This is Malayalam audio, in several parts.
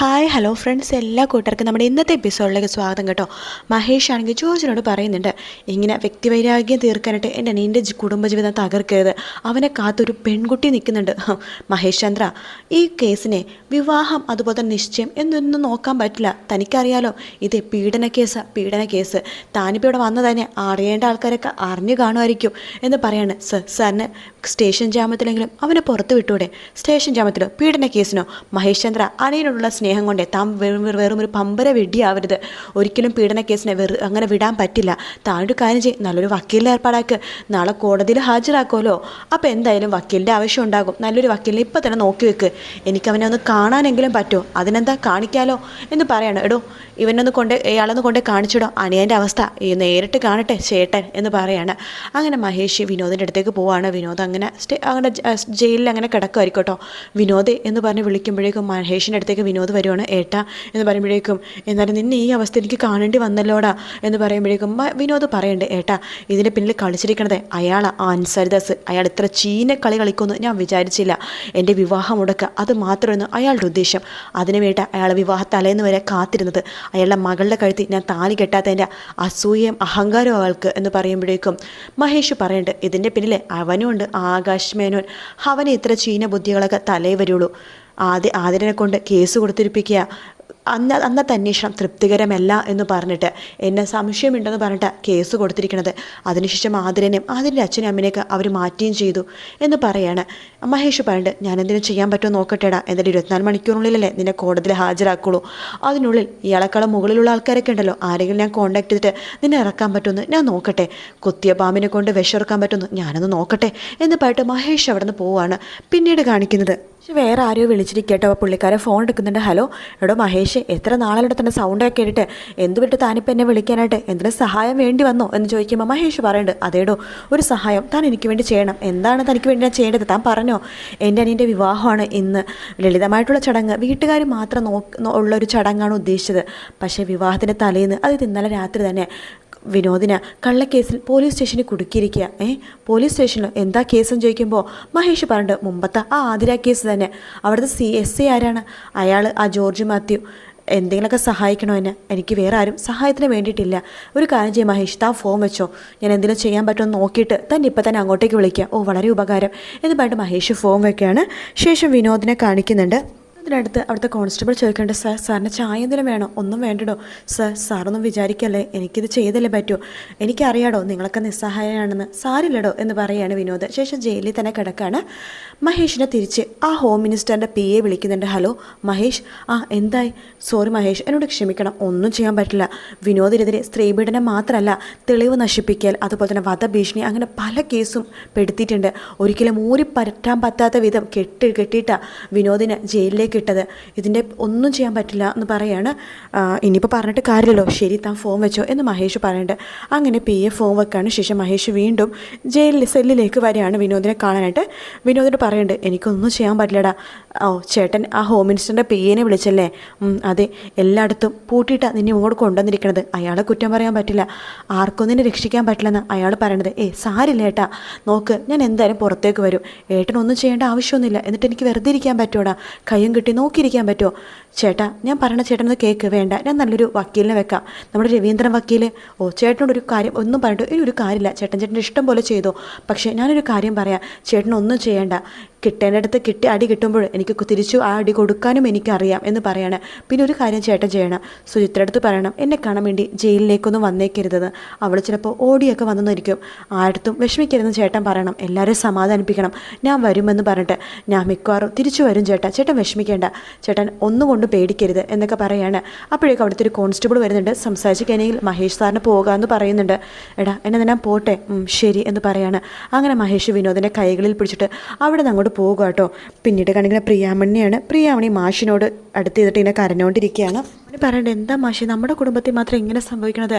ഹായ് ഹലോ ഫ്രണ്ട്സ് എല്ലാ കൂട്ടർക്കും നമ്മുടെ ഇന്നത്തെ എപ്പിസോഡിലേക്ക് സ്വാഗതം കേട്ടോ. മഹേഷ് ആണെങ്കിൽ ജോർജിനോട് പറയുന്നുണ്ട് ഇങ്ങനെ വ്യക്തിവൈരാഗ്യം തീർക്കാനായിട്ട് എന്റെ നീന്റെ കുടുംബജീവിതം തകർക്കരുത്. അവനെ കാത്തൊരു പെൺകുട്ടി നിൽക്കുന്നുണ്ട്. മഹേഷ് ചന്ദ്ര ഈ കേസിനെ വിവാഹം അതുപോലെ തന്നെ നിശ്ചയം എന്നൊന്നും നോക്കാൻ പറ്റില്ല. തനിക്കറിയാലോ ഇത് പീഡന കേസ് പീഡന കേസ്. താനിപ്പോൾ ഇവിടെ വന്നു തന്നെ അറിയേണ്ട ആൾക്കാരൊക്കെ അറിഞ്ഞു കാണുമായിരിക്കും. എന്ന് പറയാണ് സർ സാറിന് സ്റ്റേഷൻ ജാമത്തിലെങ്കിലും അവനെ പുറത്ത് വിട്ടൂടെ? സ്റ്റേഷൻ ജാമത്തിലോ പീഡന കേസിനോ? മഹേഷ് ചന്ദ്ര അനിയനോടുള്ള സ്നേഹം കൊണ്ടേ. താൻ വെറും ഒരു പമ്പര വെടിയാവരുത്. ഒരിക്കലും പീഡന കേസിനെ വെറു അങ്ങനെ വിടാൻ പറ്റില്ല. താഴൊരു കാര്യം ചെയ്യും. നല്ലൊരു വക്കീലിനെ ഏർപ്പാടാക്ക്. നാളെ കോടതിയിൽ ഹാജരാക്കുമല്ലോ അപ്പോൾ എന്തായാലും വക്കീലിന്റെ ആവശ്യം ഉണ്ടാകും. നല്ലൊരു വക്കീലിനെ ഇപ്പം തന്നെ നോക്കി വെക്ക്. എനിക്ക് അവനെ ഒന്ന് കാണാനെങ്കിലും പറ്റുമോ അതിനെന്താ കാണിക്കാലോ? എന്ന് പറയണം. എടോ ഇവനൊന്ന് കൊണ്ട് ഇയാളൊന്ന് കൊണ്ട് കാണിച്ചിടോ. അണിയന്റെ അവസ്ഥ. ഈ നേരിട്ട് കാണട്ടെ ചേട്ടൻ എന്ന് പറയാണ്. അങ്ങനെ മഹേഷ് വിനോദിന്റെ അടുത്തേക്ക് പോവാണ്. വിനോദ് അങ്ങനെ സ്റ്റേ അങ്ങനെ ജയിലിൽ അങ്ങനെ കിടക്കുമായിരിക്കും കേട്ടോ. വിനോദ് എന്ന് പറഞ്ഞ് വിളിക്കുമ്പോഴേക്കും മഹേഷിന്റെ അടുത്തേക്ക് വിനോദ് വരുവാണ്. ഏട്ട എന്ന് പറയുമ്പോഴേക്കും എന്നാലും നിന്നെ ഈ അവസ്ഥ എനിക്ക് കാണേണ്ടി വന്നല്ലോടാ എന്ന് പറയുമ്പോഴേക്കും വിനോദ് പറയണ്ടേ ഏട്ട ഇതിന്റെ പിന്നിൽ കളിച്ചിരിക്കണത് അയാളാ ആൻസരിദാസ് അയാൾ ഇത്ര ചീന കളി കളിക്കുമെന്ന് ഞാൻ വിചാരിച്ചില്ല. എന്റെ വിവാഹം മുടക്കുക അത് മാത്രമായിരുന്നു അയാളുടെ ഉദ്ദേശം. അതിനു വേണ്ട അയാളെ വിവാഹ തലേന്ന് വരെ കാത്തിരുന്നത്. അയാളുടെ മകളുടെ കഴുത്തി ഞാൻ താലി കെട്ടാത്തതിന്റെ അസൂയയും അഹങ്കാരം അവൾക്ക് എന്ന് പറയുമ്പോഴേക്കും മഹേഷ് പറയണ്ട് ഇതിന്റെ പിന്നിലെ അവനുമുണ്ട് ആകാശ് മേനോൻ. അവന് ഇത്ര ചീന ബുദ്ധികളൊക്കെ തലേ വരുള്ളൂ. ആദ്യ ആതിരനെ കൊണ്ട് കേസ് കൊടുത്തിരിപ്പിക്കുക. അന്ന് അന്നത്തെ അന്വേഷണം തൃപ്തികരമല്ല എന്ന് പറഞ്ഞിട്ട് എന്നെ സംശയമുണ്ടെന്ന് പറഞ്ഞിട്ട് കേസ് കൊടുത്തിരിക്കുന്നത് അതിനുശേഷം ആതിരനെയും ആതിരന്റെ അച്ഛനും അമ്മനെയൊക്കെ അവർ മാറ്റുകയും ചെയ്തു എന്ന് പറയാണ്. മഹേഷ് പറഞ്ഞിട്ട് ഞാൻ എന്തിനും ചെയ്യാൻ പറ്റുമോ നോക്കട്ടെടാ എന്തായാലും ഇരുപത്തിനാല് മണിക്കൂറിനുള്ളിലല്ലേ നിന്നെ കോടതിയിൽ ഹാജരാക്കുള്ളൂ. അതിനുള്ളിൽ ഇയാളെക്കാളും മുകളിലുള്ള ആൾക്കാരൊക്കെ ഉണ്ടല്ലോ ആരെങ്കിലും ഞാൻ കോൺടാക്ട് ചെയ്തിട്ട് നിന്നെ ഇറക്കാൻ പറ്റുമെന്ന് ഞാൻ നോക്കട്ടെ. കുത്തിയ പാമ്പിനെ കൊണ്ട് വിഷം ഇറക്കാൻ പറ്റുമെന്ന് ഞാനൊന്ന് നോക്കട്ടെ എന്ന് പറഞ്ഞിട്ട് മഹേഷ് അവിടെ നിന്ന് പോവാണ് പിന്നീട് കാണിക്കുന്നത്. പക്ഷെ വേറെ ആരോ വിളിച്ചിരിക്കട്ടോ. പുള്ളിക്കാരെ ഫോൺ എടുക്കുന്നുണ്ട്. ഹലോ എടോ മഹേഷ് എത്ര നാളായിട്ട് തന്നെ സൗണ്ടൊക്കെ കേട്ടിട്ട് എന്ത് വിട്ട് താനിപ്പോൾ എന്നെ വിളിക്കാനായിട്ട്? എന്തിനും സഹായം വേണ്ടി വന്നോ? എന്ന് ചോദിക്കുമ്പോൾ മഹേഷ് പറയുന്നുണ്ട് അതേടോ ഒരു സഹായം താൻ എനിക്ക് വേണ്ടി ചെയ്യണം. എന്താണ് തനിക്ക് വേണ്ടി ഞാൻ ചെയ്യേണ്ടത്? താൻ പറഞ്ഞോ? എന്റെ അനിയന്റെ വിവാഹമാണ് ഇന്ന്. ലളിതമായിട്ടുള്ള ചടങ്ങ്. വീട്ടുകാർ മാത്രം നോ ഉള്ളൊരു ചടങ്ങാണ് ഉദ്ദേശിച്ചത്. പക്ഷേ വിവാഹത്തിന്റെ തലേന്ന് അത് ഇന്നലെ രാത്രി തന്നെ വിനോദിന് കള്ളക്കേസിൽ പോലീസ് സ്റ്റേഷനിൽ കുടുക്കിയിരിക്കുക. ഏ? പോലീസ് സ്റ്റേഷനിൽ എന്താ കേസെന്ന് ചോദിക്കുമ്പോൾ മഹേഷ് പറഞ്ഞിട്ട് മുമ്പത്തെ ആ ആതിര കേസ് തന്നെ. അവിടുത്തെ സി എസ് സി ആരാണ്? അയാൾ ആ ജോർജ് മാത്യു. എന്തെങ്കിലുമൊക്കെ സഹായിക്കണോ എന്നെ? എനിക്ക് വേറെ ആരും സഹായത്തിന് വേണ്ടിയിട്ടില്ല. ഒരു കാര്യം ചെയ്യും മഹേഷ് താ ഫോം വെച്ചോ. ഞാൻ എന്തെങ്കിലും ചെയ്യാൻ പറ്റുമെന്ന് നോക്കിയിട്ട് തന്നെ ഇപ്പം തന്നെ അങ്ങോട്ടേക്ക് വിളിക്കുക ഓ വളരെ ഉപകാരം എന്ന് പറഞ്ഞിട്ട് മഹേഷ് ഫോം വെക്കുകയാണ്. ശേഷം വിനോദിനെ കാണിക്കുന്നുണ്ട്. അതിനടുത്ത് അവിടുത്തെ കോൺസ്റ്റബിൾ ചോദിക്കേണ്ട സാർ സാറിന് ചായ എന്തെങ്കിലും വേണോ? ഒന്നും വേണ്ടടോ. സാർ സാറൊന്നും വിചാരിക്കല്ലേ? എനിക്കിത് ചെയ്തല്ലേ പറ്റൂ. എനിക്കറിയാടോ നിങ്ങളൊക്കെ നിസ്സഹായമാണെന്ന് സാരില്ലടോ എന്ന് പറയുകയാണ് വിനോദ്. ശേഷം ജയിലിൽ തന്നെ കിടക്കാണ്. മഹേഷിനെ തിരിച്ച് ആ ഹോം മിനിസ്റ്ററിന്റെ പി എ വിളിക്കുന്നുണ്ട്. ഹലോ മഹേഷ്. ആ എന്തായി? സോറി മഹേഷ്. എന്നോട് ക്ഷമിക്കണം. ഒന്നും ചെയ്യാൻ പറ്റില്ല. വിനോദിനെതിരെ സ്ത്രീപീഡനം മാത്രമല്ല തെളിവ് നശിപ്പിക്കൽ അതുപോലെ തന്നെ വധഭീഷണി അങ്ങനെ പല കേസും പെടുത്തിയിട്ടുണ്ട്. ഒരിക്കലും ഊരി പറ്റാൻ പറ്റാത്ത വിധം കെട്ടി കെട്ടിയിട്ടാണ് വിനോദിനെ ജയിലിലേക്ക് ഇട്ടത് ഇതിന്റെ ഒന്നും ചെയ്യാൻ പറ്റില്ല എന്ന് പറയാണ്. ഇനിയിപ്പോൾ പറഞ്ഞിട്ട് കാര്യമല്ലോ ശരി താൻ ഫോൺ വെച്ചോ എന്ന് മഹേഷ് പറയുന്നുണ്ട് അങ്ങനെ പി എ ഫോൺ വെക്കാണ്. ശേഷം മഹേഷ് വീണ്ടും ജയിലിൽ സെല്ലിലേക്ക് വരികയാണ് വിനോദിനെ കാണാനായിട്ട്. വിനോദിനോട് പറയുന്നുണ്ട് എനിക്കൊന്നും ചെയ്യാൻ പറ്റില്ലടാ. ഓ ചേട്ടൻ ആ ഹോം മിനിസ്റ്ററിന്റെ പി എനെ വിളിച്ചല്ലേ? അതെ. എല്ലായിടത്തും പൂട്ടിയിട്ടാണ് നിന്നെ ഇങ്ങോട്ട് കൊണ്ടുവന്നിരിക്കണത്. അയാളെ കുറ്റം പറയാൻ പറ്റില്ല. ആർക്കും നിന്നെ രക്ഷിക്കാൻ പറ്റില്ലെന്ന് അയാൾ പറയണത്. ഏ സാരില്ല ഏട്ടാ. നോക്ക് ഞാൻ എന്തായാലും പുറത്തേക്ക് വരും. ഏട്ടനൊന്നും ചെയ്യേണ്ട ആവശ്യമൊന്നുമില്ല. എന്നിട്ട് എനിക്ക് വെറുതെ ഇരിക്കാൻ പറ്റുമോടാ കയ്യും കിട്ടി നോക്കിയിരിക്കാൻ പറ്റുമോ? ചേട്ടാ ഞാൻ പറയണ ചേട്ടനത് കേക്ക് വേണ്ട. ഞാൻ നല്ലൊരു വക്കീലിനെ വെക്കാം. നമ്മുടെ രവീന്ദ്രൻ വക്കീൽ ഓ ചേട്ടനോട് ഒരു കാര്യം ഒന്നും പറഞ്ഞിട്ട് ഇനി ഒരു കാര്യമില്ല. ചേട്ടൻ ചേട്ടന്റെ ഇഷ്ടം പോലെ ചെയ്തോ. പക്ഷേ ഞാനൊരു കാര്യം പറയാം. ചേട്ടനൊന്നും ചെയ്യേണ്ട. കിട്ടേണ്ടടുത്ത് കിട്ടി അടി കിട്ടുമ്പോൾ എനിക്ക് തിരിച്ചു ആ അടി കൊടുക്കാനും എനിക്കറിയാം എന്ന് പറയാണ്. പിന്നെ ഒരു കാര്യം ചേട്ടൻ ചെയ്യണം. സുചിത്ര അടുത്ത് പറയണം. എന്നെ കാണാൻ വേണ്ടി ജയിലിലേക്കൊന്നും വന്നേക്കരുതെന്ന്. അവൾ ചിലപ്പോൾ ഓടിയൊക്കെ വന്നെന്നിരിക്കും ആരടുത്തും വിഷമിക്കരുതെന്ന് ചേട്ടൻ പറയണം. എല്ലാവരെയും സമാധാനിപ്പിക്കണം. ഞാൻ വരുമെന്ന് പറഞ്ഞിട്ട് ഞാൻ മിക്കവാറും തിരിച്ചു വരും ചേട്ടാ. ചേട്ടൻ വിഷമിക്കേണ്ട ചേട്ടൻ ഒന്നും കൊണ്ട് പേടിക്കരുത് എന്നൊക്കെ പറയാണ്. അപ്പോഴേക്കും അവിടുത്തെ ഒരു കോൺസ്റ്റബിൾ വരുന്നുണ്ട്. സംസാരിച്ച് കഴിഞ്ഞെങ്കിൽ മഹേഷ് സാറിന് പോകാമെന്ന് പറയുന്നുണ്ട്. എടാ എന്നെ ഞാൻ പോട്ടെ? ശരി എന്ന് പറയാണ്. അങ്ങനെ മഹേഷ് വിനോദിന്റെ കൈകളിൽ പിടിച്ചിട്ട് അവിടെ നിന്ന് അങ്ങോട്ട് പോകുക കേട്ടോ പിന്നീട് കാണിക്കുന്ന പ്രിയാമണിയാണ്. പ്രിയാമണി മാഷിനോട് അടുത്ത് ചെയ്തിട്ട് ഇങ്ങനെ കരഞ്ഞുകൊണ്ടിരിക്കുകയാണ് അവന് എന്താ മാഷി നമ്മുടെ കുടുംബത്തിൽ മാത്രം ഇങ്ങനെ സംഭവിക്കണത്?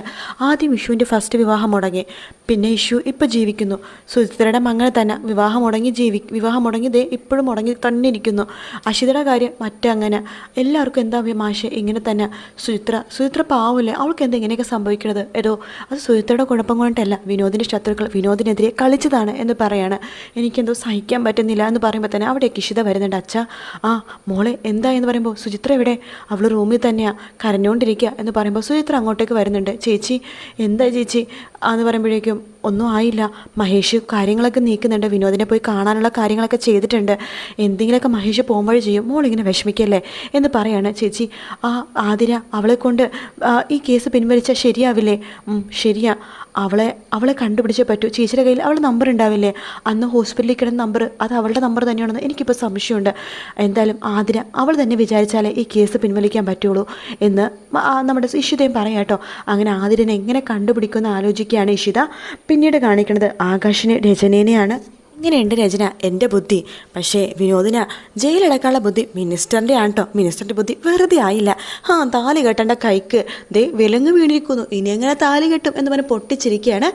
ആദ്യം ഇഷുവിന്റെ ഫസ്റ്റ് വിവാഹം മുടങ്ങി. പിന്നെ ഇഷു ഇപ്പം ജീവിക്കുന്നു. സുചിത്രയുടെ മങ്ങനെ തന്നെ വിവാഹം മുടങ്ങി ജീവി വിവാഹം മുടങ്ങി ദേ ഇപ്പോഴും മുടങ്ങി തന്നെ ഇരിക്കുന്നു അഷിതയുടെ കാര്യം കാര്യം മറ്റങ്ങനെ. എല്ലാവർക്കും എന്താ മാഷെ? ഇങ്ങനെ തന്നെ. സുചിത്ര സുചിത്ര പാവല്ലേ? അവൾക്ക് എന്താ ഇങ്ങനെയൊക്കെ സംഭവിക്കുന്നത് ഏതോ അത് സുചിത്രയുടെ കുഴപ്പം കൊണ്ടല്ല. വിനോദിന്റെ ശത്രുക്കൾ വിനോദിനെതിരെ കളിച്ചതാണ് എന്ന് പറയാണ്. എനിക്കെന്തോ സഹിക്കാൻ പറ്റുന്നില്ല എന്ന് പറയുമ്പോൾ തന്നെ അവിടെ കിഷിത വരുന്നുണ്ട്. അച്ഛ ആ മോളെ എന്താ എന്ന് പറയുമ്പോൾ സുചിത്ര എവിടെ? അവൾ റൂമിൽ തന്നെയാണ് കരഞ്ഞുകൊണ്ടിരിക്കുക എന്ന് പറയുമ്പോൾ സുചിത്ര അങ്ങോട്ടേക്ക് വരുന്നുണ്ട്. ചേച്ചി എന്താ ചേച്ചി? എന്ന് പറയുമ്പോഴേക്കും ഒന്നും ആയില്ല. മഹേഷ് കാര്യങ്ങളൊക്കെ നീക്കുന്നുണ്ട്. വിനോദിനെ പോയി കാണാനുള്ള കാര്യങ്ങളൊക്കെ ചെയ്തിട്ടുണ്ട്. എന്തെങ്കിലുമൊക്കെ മഹേഷ് പോകുമ്പോൾ ചെയ്യും. മോളിങ്ങനെ വിഷമിക്കല്ലേ എന്ന് പറയാണ് ചേച്ചി. ആ ആതിര അവളെ കൊണ്ട് ഈ കേസ് പിൻവലിച്ചാൽ ശരിയാവില്ലേ? ശരിയാ. അവളെ അവളെ കണ്ടുപിടിച്ചേ പറ്റൂ. ചേച്ചിയുടെ കയ്യിൽ അവളുടെ നമ്പർ ഉണ്ടാവില്ലേ? അന്ന് ഹോസ്പിറ്റലിൽ കിടന്ന നമ്പർ അത് അവളുടെ നമ്പർ തന്നെയാണെന്ന് എനിക്കിപ്പോൾ സംശയമുണ്ട്. എന്തായാലും ആതിര അവൾ തന്നെ വിചാരിച്ചാലേ ഈ കേസ് പിൻവലിക്കാൻ പറ്റുള്ളൂ എന്ന് നമ്മുടെ ഇഷിതയും പറയാം കേട്ടോ. അങ്ങനെ ആതിരനെ എങ്ങനെ കണ്ടുപിടിക്കുമെന്ന് ആലോചിക്കുകയാണ് ഇഷിത. പിന്നീട് കാണിക്കുന്നത് ആകാശിനെ രചനേനെയാണ്. ഇങ്ങനെയുണ്ട് രചന എന്റെ ബുദ്ധി. പക്ഷേ വിനോദിന ജയിലടക്കാനുള്ള ബുദ്ധി മിനിസ്റ്ററിന്റെ ആണ് കേട്ടോ മിനിസ്റ്ററിന്റെ ബുദ്ധി വെറുതെ ആയില്ല. ആ താലി കെട്ടേണ്ട കൈക്ക് ദേ വിലങ്ങ് വീണിരിക്കുന്നു. ഇനി എങ്ങനെ താലി കെട്ടും എന്ന് പറഞ്ഞ് പൊട്ടിച്ചിരിക്കുകയാണ്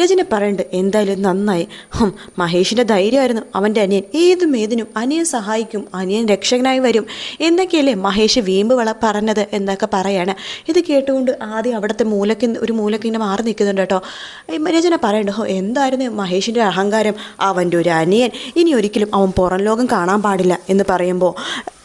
രചന പറയുന്നുണ്ട് എന്തായാലും നന്നായി. ഹും മഹേഷിന്റെ ധൈര്യമായിരുന്നു. അവന്റെ അനിയൻ ഏതും ഏതിനും അനിയൻ സഹായിക്കും അനിയൻ രക്ഷകനായി വരും. എന്നൊക്കെയല്ലേ മഹേഷ് വീമ്പ് വള പറഞ്ഞത് എന്നൊക്കെ പറയാണ്. ഇത് കേട്ടുകൊണ്ട് ആദ്യം അവിടുത്തെ മൂലക്ക് ഒരു മൂലക്ക് ഇങ്ങനെ മാറി നിൽക്കുന്നുണ്ട് കേട്ടോ രചന പറയണ്ട ഹോ എന്തായിരുന്നു മഹേഷിന്റെ അഹങ്കാരം? അവന്റെ ഒരു അനിയൻ. ഇനി ഒരിക്കലും അവൻ പുറം ലോകം കാണാൻ പാടില്ല എന്ന് പറയുമ്പോൾ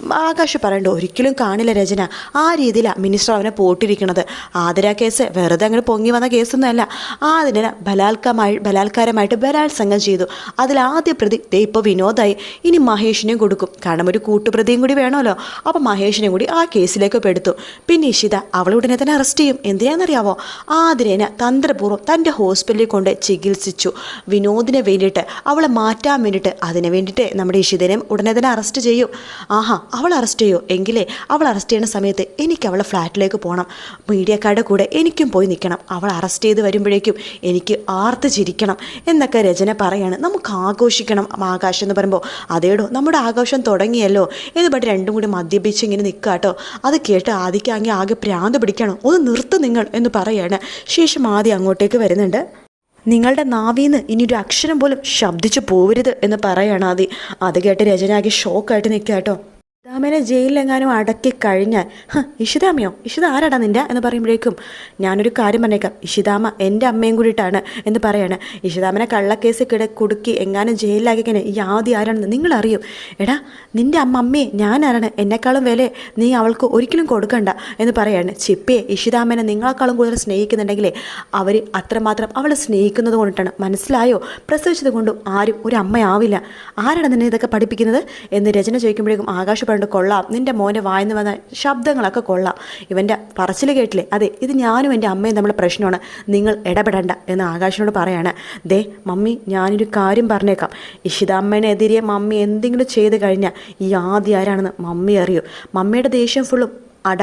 ആകാശ് പറയണ്ട ഒരിക്കലും കാണില്ല രചന. ആ രീതിയിലാണ് മിനിസ്റ്റർ അവനെ പോട്ടിരിക്കുന്നത് ആതിര കേസ് വെറുതെ അങ്ങനെ പൊങ്ങി വന്ന കേസൊന്നുമല്ല. ആതിര ബലാത്കാരമായി ബലാത്കാരമായിട്ട് ബലാത്സംഗം ചെയ്തു. അതിൽ ആദ്യ പ്രതി ദേ ഇപ്പോൾ വിനോദായി. ഇനി മഹേഷിനെയും കൊടുക്കും. കാരണം ഒരു കൂട്ടുപ്രതിയും കൂടി വേണമല്ലോ. അപ്പോൾ മഹേഷിനെയും കൂടി ആ കേസിലേക്ക് പെടുത്തു. പിന്നെ ഇഷിത അവളെ ഉടനെ തന്നെ അറസ്റ്റ് ചെയ്യും. എന്തിനാണെന്നറിയാവോ ആതിരേനെ തന്ത്രപൂർവം തന്റെ ഹോസ്പിറ്റലിൽ കൊണ്ട് ചികിത്സിച്ചു. വിനോദിനെ വേണ്ടിയിട്ട് അവളെ മാറ്റാൻ വേണ്ടിയിട്ട് അതിന് വേണ്ടിയിട്ട് നമ്മുടെ ഇഷിതനെ ഉടനെ തന്നെ അറസ്റ്റ് ചെയ്യും. ആഹാ അവൾ അറസ്റ്റ് ചെയ്യോ. എങ്കിലേ അവൾ അറസ്റ്റ് ചെയ്യുന്ന സമയത്ത് എനിക്ക് അവളെ ഫ്ലാറ്റിലേക്ക് പോകണം മീഡിയക്കാരുടെ കൂടെ എനിക്കും പോയി നിൽക്കണം. അവൾ അറസ്റ്റ് ചെയ്ത് വരുമ്പോഴേക്കും എനിക്ക് ആർത്ത് ചിരിക്കണം എന്നൊക്കെ രചന പറയാണ്. നമുക്ക് ആഘോഷിക്കണം. ആകാശം എന്ന് പറയുമ്പോൾ അതേടോ നമ്മുടെ ആഘോഷം തുടങ്ങിയല്ലോ എന്ന് പറഞ്ഞ് രണ്ടും കൂടി മദ്യപിച്ച് ഇങ്ങനെ നിൽക്കുക കേട്ടോ. അത് കേട്ട് ആദ്യക്കാണെങ്കിൽ ആകെ പ്രാന്ത് പിടിക്കണം ഒന്ന് നിർത്ത് നിങ്ങൾ എന്ന് പറയാണ്. ശേഷം ആദ്യം അങ്ങോട്ടേക്ക് വരുന്നുണ്ട്. നിങ്ങളുടെ നാവിന്ന് ഇനിയൊരു അക്ഷരം പോലും ശബ്ദിച്ചു പോവരുത് എന്ന് പറയാണ് ആദ്യം അത് കേട്ട് രചനാകെ ഷോക്കായിട്ട് നിൽക്കുക കേട്ടോ. ഇഷിതാമേനെ ജയിലിലെങ്ങാനും അടക്കി കഴിഞ്ഞാൽ ഇഷിതാമയോ ഇഷിത ആരാടാ നിന്റെ എന്ന് പറയുമ്പോഴേക്കും ഞാനൊരു കാര്യം പറഞ്ഞേക്കാം. ഇഷിതാമ എന്റെ അമ്മയും കൂടിയിട്ടാണ് എന്ന് പറയാണ്. ഇഷിതാമനെ കള്ളക്കേസ് കിട കുടുക്കി എങ്ങാനും ജയിലിലാക്കി കഴിഞ്ഞാൽ ഈ ആദ്യം ആരാണെന്ന് നിങ്ങൾ അറിയും എടാ നിന്റെ അമ്മ അമ്മയെ ഞാനാരാണ്? എന്നെക്കാളും വില നീ അവൾക്ക് ഒരിക്കലും കൊടുക്കണ്ട എന്ന് പറയാണ്. ചിപ്പയെ ഇഷിതാമനെ നിങ്ങളെക്കാളും കൂടുതൽ സ്നേഹിക്കുന്നുണ്ടെങ്കിലേ അവർ അത്രമാത്രം അവളെ സ്നേഹിക്കുന്നത് കൊണ്ടിട്ടാണ്. മനസ്സിലായോ? പ്രസവിച്ചത് കൊണ്ടും ആരും ഒരു അമ്മയാവില്ല. ആരാണ് നിന്നെ ഇതൊക്കെ പഠിപ്പിക്കുന്നത്? എന്ന് രചന ചോദിക്കുമ്പോഴേക്കും ആകാശ് പറഞ്ഞിട്ട് കൊള്ളാം. നിന്റെ മോനെ വായന്ന് വന്ന ശബ്ദങ്ങളൊക്കെ കൊള്ളാം. ഇവന്റെ പറച്ചിൽ കേട്ടില്ലേ? അതെ ഇത് ഞാനും എന്റെ അമ്മയും നമ്മൾ പ്രശ്നമാണ്. നിങ്ങൾ ഇടപെടണ്ട എന്ന് ആകാശിനോട് പറയാണ്. ദേ മമ്മി ഞാനൊരു കാര്യം പറഞ്ഞേക്കാം. ഇഷിതാമ്മേനെതിരെ മമ്മി എന്തെങ്കിലും ചെയ്ത് കഴിഞ്ഞാൽ ഈ ആദ്യം ആരാണെന്ന് മമ്മി അറിയൂ. മമ്മിയുടെ ദേഷ്യം ഫുള്ളും ആ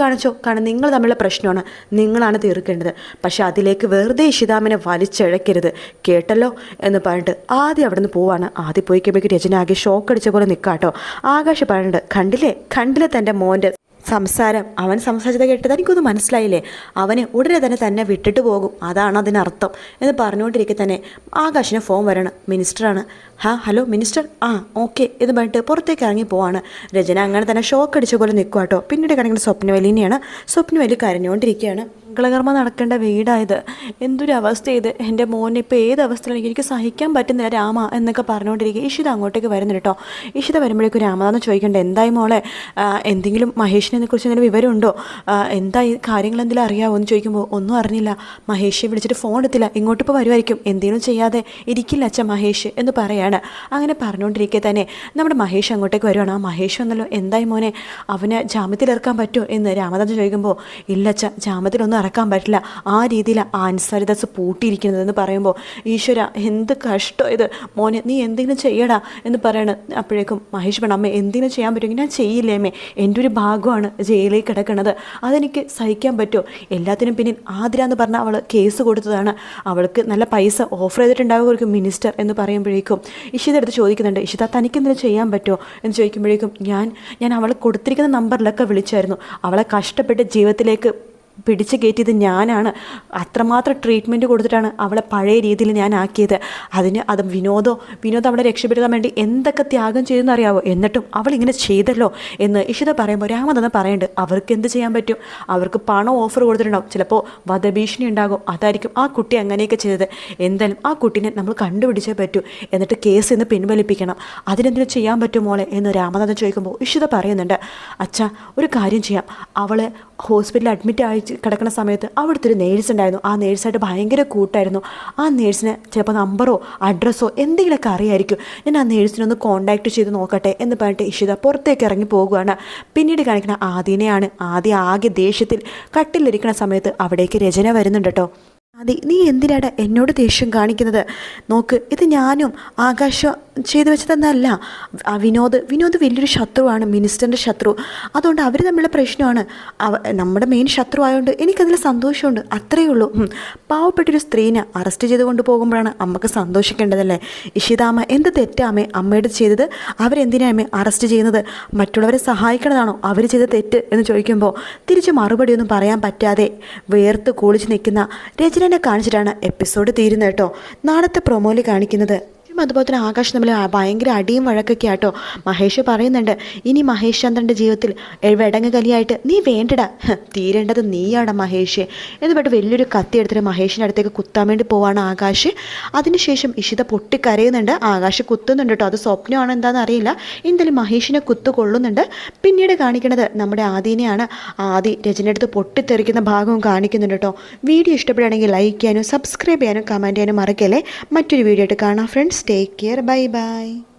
കാണിച്ചോ. കാരണം നിങ്ങൾ തമ്മിലുള്ള പ്രശ്നമാണ്. നിങ്ങളാണ് തീർക്കേണ്ടത്. പക്ഷെ അതിലേക്ക് വെറുതെ ഇഷിതാമിനെ വലിച്ചിഴക്കരുത്. കേട്ടല്ലോ എന്ന് പറഞ്ഞിട്ട് ആദ്യം അവിടെ നിന്ന് പോവാണ്. ആദ്യം പോയി കഴിയുമ്പോഴേക്ക് രചന ആകെ ഷോക്ക് അടിച്ച പോലെ നിൽക്കാട്ടോ ആകാശ് പറഞ്ഞിട്ട് കണ്ടില്ലേ? കണ്ടില്ലേ തന്റെ മോന്റെ സംസാരം. അവൻ സംസാരിച്ചത് കേട്ടത് എനിക്കൊന്നും മനസ്സിലായില്ലേ? അവന് ഉടനെ തന്നെ തന്നെ വിട്ടിട്ട് പോകും. അതാണ് അതിനർത്ഥം. എന്ന് പറഞ്ഞുകൊണ്ടിരിക്കെ തന്നെ ആകാശിന് ഫോൺ വരണം. മിനിസ്റ്ററാണ്. ഹാ ഹലോ മിനിസ്റ്റർ? ആ ഓക്കെ എന്ന് പറഞ്ഞിട്ട് പുറത്തേക്ക് ഇറങ്ങി പോവാണ്. രചന അങ്ങനെ തന്നെ ഷോക്ക് അടിച്ച പോലെ നിൽക്കുക കേട്ടോ പിന്നീട് കാണിക്കുന്ന സ്വപ്നവലിനെയാണ് സ്വപ്നവലി കരഞ്ഞുകൊണ്ടിരിക്കുകയാണ് മംഗളകർമ്മ നടക്കേണ്ട വീടായത്. എന്തൊരു അവസ്ഥ ഇത് എന്റെ മോനെ ഇപ്പോൾ ഏത് അവസ്ഥയിലും എനിക്ക് സഹിക്കാൻ പറ്റുന്നില്ല രാമ എന്നൊക്കെ പറഞ്ഞുകൊണ്ടിരിക്കുക ഇഷിത അങ്ങോട്ടേക്ക് വരുന്നുണ്ട് കേട്ടോ ഇഷിത വരുമ്പോഴേക്കും രാമതാന്ന് ചോദിക്കണ്ട? എന്തായി മോളെ? എന്തെങ്കിലും മഹേഷിനെ കുറിച്ച് അങ്ങനെ വിവരമുണ്ടോ? എന്താ ഈ കാര്യങ്ങൾ എന്തെങ്കിലും അറിയാമോ എന്ന് ചോദിക്കുമ്പോൾ ഒന്നും അറിഞ്ഞില്ല. മഹേഷ് വിളിച്ചിട്ട് ഫോൺ എടുത്തില്ല. ഇങ്ങോട്ട് ഇപ്പോൾ വരുമായിരിക്കും എന്തെങ്കിലും ചെയ്യാതെ ഇരിക്കില്ല അച്ഛൻ മഹേഷ് എന്ന് പറയാണ്. അങ്ങനെ പറഞ്ഞുകൊണ്ടിരിക്കെ തന്നെ നമ്മുടെ മഹേഷ് അങ്ങോട്ടേക്ക് വരുവാണ്. ആ മഹേഷ് വന്നല്ലോ. എന്തായി മോനെ? അവന് ജാമ്യത്തിൽ ഇറക്കാൻ പറ്റുമോ എന്ന് രാമദാസ് ചോദിക്കുമ്പോൾ ഇല്ല അച്ഛ ജാമ്യത്തിലൊന്നും ഇറക്കാൻ പറ്റില്ല. ആ രീതിയിൽ ആൻസാരിദാസ് പൂട്ടിയിരിക്കുന്നതെന്ന് പറയുമ്പോൾ ഈശ്വര എന്ത് കഷ്ടം ഇത്. മോനെ നീ എന്തെങ്കിലും ചെയ്യടാ എന്ന് പറയണ. അപ്പോഴേക്കും മഹേഷ് പറഞ്ഞു അമ്മ എന്തെങ്കിലും ചെയ്യാൻ പറ്റുമെങ്കിൽ ഞാൻ ചെയ്യില്ലേ അമ്മേ? എന്റെ ഒരു ഭാഗമാണ്. ജയിലിൽ കിടക്കുന്നത് അതെനിക്ക് സഹിക്കാൻ പറ്റുമോ? എല്ലാത്തിനും പിന്നിൽ ആതിര എന്ന് പറഞ്ഞാൽ അവൾ കേസ് കൊടുത്തതാണ്. അവൾക്ക് നല്ല പൈസ ഓഫർ ചെയ്തിട്ടുണ്ടാകുമായിരിക്കും മിനിസ്റ്റർ എന്ന് പറയുമ്പോഴേക്കും. ഇഷിത എടുത്ത് ചോദിക്കുന്നുണ്ട് ഇഷിത തനിക്കെന്തെങ്കിലും ചെയ്യാൻ പറ്റുമോ? എന്ന് ചോദിക്കുമ്പോഴേക്കും ഞാൻ ഞാൻ അവൾ കൊടുത്തിരിക്കുന്ന നമ്പറിലൊക്കെ വിളിച്ചായിരുന്നു. അവളെ കഷ്ടപ്പെട്ട് ജീവിതത്തിലേക്ക് പിടിച്ച് കയറ്റിയത് ഞാനാണ്. അത്രമാത്രം ട്രീറ്റ്മെന്റ് കൊടുത്തിട്ടാണ് അവളെ പഴയ രീതിയിൽ ഞാൻ ആക്കിയത്. അതിന് അത് വിനോദോ വിനോദം അവളെ രക്ഷപ്പെടുത്താൻ വേണ്ടി എന്തൊക്കെ ത്യാഗം ചെയ്തെന്ന് അറിയാവോ? എന്നിട്ടും അവൾ ഇങ്ങനെ ചെയ്തല്ലോ എന്ന് ഇഷിത പറയുമ്പോൾ രാമതെന്ന് പറയുന്നുണ്ട് അവർക്ക് എന്ത് ചെയ്യാൻ പറ്റും? അവർക്ക് പണം ഓഫർ കൊടുത്തിട്ടുണ്ടാവും. ചിലപ്പോൾ വധഭീഷണി ഉണ്ടാകും. അതായിരിക്കും ആ കുട്ടി അങ്ങനെയൊക്കെ ചെയ്തത്. എന്തായാലും ആ കുട്ടീനെ നമ്മൾ കണ്ടുപിടിച്ചേ പറ്റൂ. എന്നിട്ട് കേസ് ഇന്ന് പിൻവലിപ്പിക്കണം. അതിനെന്തെങ്കിലും ചെയ്യാൻ പറ്റുമോ മോളെ എന്ന് രാമനാഥൻ ചോദിക്കുമ്പോൾ ഇഷിത പറയുന്നുണ്ട്. അച്ഛാ ഒരു കാര്യം ചെയ്യാം. അവളെ ഹോസ്പിറ്റലിൽ അഡ്മിറ്റ് ആയി കിടക്കുന്ന സമയത്ത് അവിടുത്തെ ഒരു നേഴ്സ് ഉണ്ടായിരുന്നു. ആ നേഴ്സായിട്ട് ഭയങ്കര കൂട്ടായിരുന്നു. ആ നേഴ്സിന് ചിലപ്പോൾ നമ്പറോ അഡ്രസ്സോ എന്തെങ്കിലുമൊക്കെ അറിയായിരിക്കും. ഞാൻ ആ നേഴ്സിനൊന്ന് കോൺടാക്ട് ചെയ്ത് നോക്കട്ടെ എന്ന് പറഞ്ഞിട്ട് ഇഷിത പുറത്തേക്ക് ഇറങ്ങി പോകുകയാണ് പിന്നീട് കാണിക്കുന്ന ആദിനെയാണ്. ആദ്യം ആകെ ദേഷ്യത്തിൽ കട്ടിലിരിക്കുന്ന സമയത്ത് അവിടേക്ക് രചന വരുന്നുണ്ട് കേട്ടോ. അതെ നീ എന്തിനാടാ എന്നോട് ദേഷ്യം കാണിക്കുന്നത്? നോക്ക് ഇത് ഞാനും ആകാശം ചെയ്തു വെച്ചതെന്നല്ല. വിനോദ് വിനോദ് വലിയൊരു ശത്രുവാണ് മിനിസ്റ്ററിന്റെ ശത്രു. അതുകൊണ്ട് അവർ തമ്മിലുള്ള പ്രശ്നമാണ്. അവ നമ്മുടെ മെയിൻ ശത്രു ആയതുകൊണ്ട് എനിക്കതിൽ സന്തോഷമുണ്ട്. അത്രയേ ഉള്ളൂ. പാവപ്പെട്ടൊരു സ്ത്രീനെ അറസ്റ്റ് ചെയ്ത് കൊണ്ടുപോകുമ്പോഴാണ് അമ്മയ്ക്ക് സന്തോഷിക്കേണ്ടതല്ലേ? ഇഷിതാമ്മ എന്ത് തെറ്റാമേ അമ്മയുടെ ചെയ്തത്? അവരെന്തിനാമേ അറസ്റ്റ് ചെയ്യുന്നത്? മറ്റുള്ളവരെ സഹായിക്കണതാണോ അവർ ചെയ്ത തെറ്റ് എന്ന് ചോദിക്കുമ്പോൾ തിരിച്ച് മറുപടിയൊന്നും പറയാൻ പറ്റാതെ വേർത്ത് കൂളിച്ച് നിൽക്കുന്ന രചനനെ കാണിച്ചിട്ടാണ് എപ്പിസോഡ് തീരുന്നത് കേട്ടോ. നാളത്തെ പ്രൊമോയിൽ കാണിക്കുന്നത് അതുപോലെ തന്നെ ആകാശ് തമ്മിൽ ഭയങ്കര അടിയും വഴക്കൊക്കെ ആട്ടോ. മഹേഷ് പറയുന്നുണ്ട് ഇനി മഹേഷ് ചന്ദ്രന്റെ ജീവിതത്തിൽ വെടങ്ങ് കലിയായിട്ട് നീ വേണ്ടടാ. തീരേണ്ടത് നീയാണ് മഹേഷ്. എന്ന് പറഞ്ഞിട്ട് വലിയൊരു കത്തി എടുത്തിട്ട് മഹേഷിന്റെ അടുത്തേക്ക് കുത്താൻ വേണ്ടി പോവാണ് ആകാശ്. അതിനുശേഷം ഇഷിത പൊട്ടിക്കരയുന്നുണ്ട്. ആകാശ് കുത്തുന്നുണ്ട് കേട്ടോ. അത് സ്വപ്നമാണോ എന്താണെന്ന് അറിയില്ല. എന്തായാലും മഹേഷിനെ കുത്തു കൊള്ളുന്നുണ്ട് പിന്നീട് കാണിക്കുന്നത് നമ്മുടെ ആദീനെയാണ്. ആദി രചനയെടുത്ത് പൊട്ടിത്തെറിക്കുന്ന ഭാഗവും കാണിക്കുന്നുണ്ട് കേട്ടോ. വീഡിയോ ഇഷ്ടപ്പെടുകയാണെങ്കിൽ ലൈക്ക് ചെയ്യാനും സബ്സ്ക്രൈബ് ചെയ്യാനും കമന്റ് ചെയ്യാനും മറക്കല്ലേ. മറ്റൊരു വീഡിയോ ആയിട്ട് കാണാം friends. Take care. Bye bye.